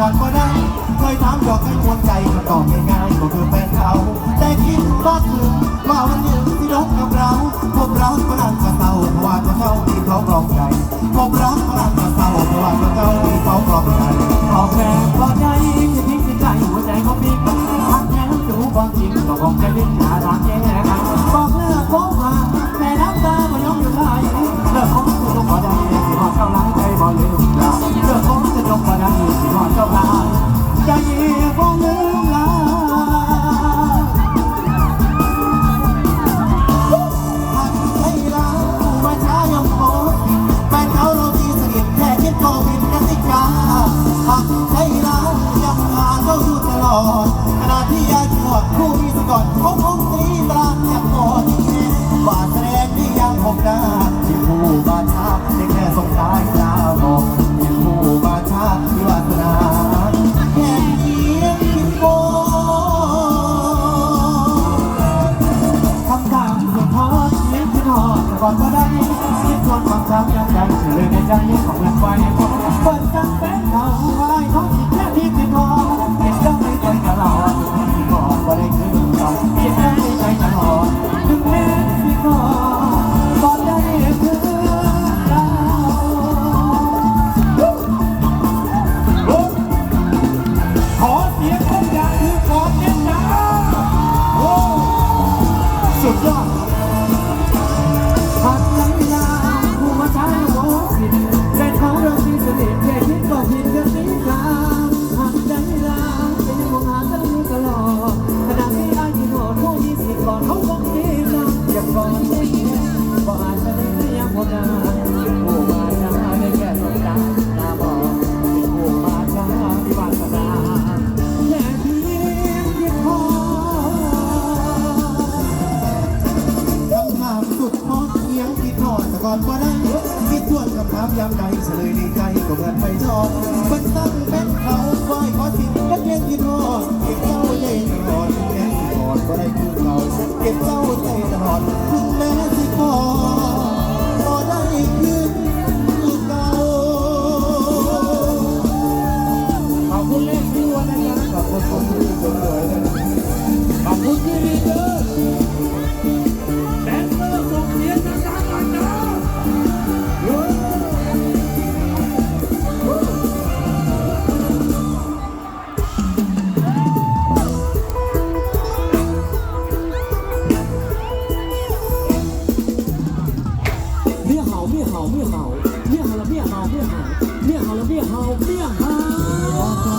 สียงที่ออกแต่ก่อนก็ได้เคยถามหยอกให้มวนใจคำตอบง่ายๆก็คือแฟนเขา แต่คิดก็ถึงว่าวันหนึ่งที่ลบกับเราพบรักก็นั่งกระเศร้าเพราะว่าจะเข้าที่เขากรองใจพบรักก็นั่งกระเศร้าเพราะว่าจะเข้าที่เขากรองใจออกแบบพอใจจะทิ้งใจหัวใจเของพี่หักแค่รู้ความจริงก็คงจะดิ้นหาทางแก้ไขบอกเลิกคบหา อยู่ตลอดขณะที่ยายกอดคู่มีสกอดเขาคงตีตราอยากกต สุดามยามใดเฉลยในใจก็เหมือนไฟทอดมันตั้งเป็นเขาไฟขอสิ่งก็เพียงที่ทอดเก็บเจ้าใจตลอดถึงแม้สิก่อนก็ได้คือเก่าเก็บเจ้าใจตลอดถึงแม้สิก่อก็ได้คือเก่าขอบคุณเลขที่วันนั้นขอบคุณคนที่สวยนะขอบคุณที่ดีเด้อ 变好变好变好了变好变好变好了变好变好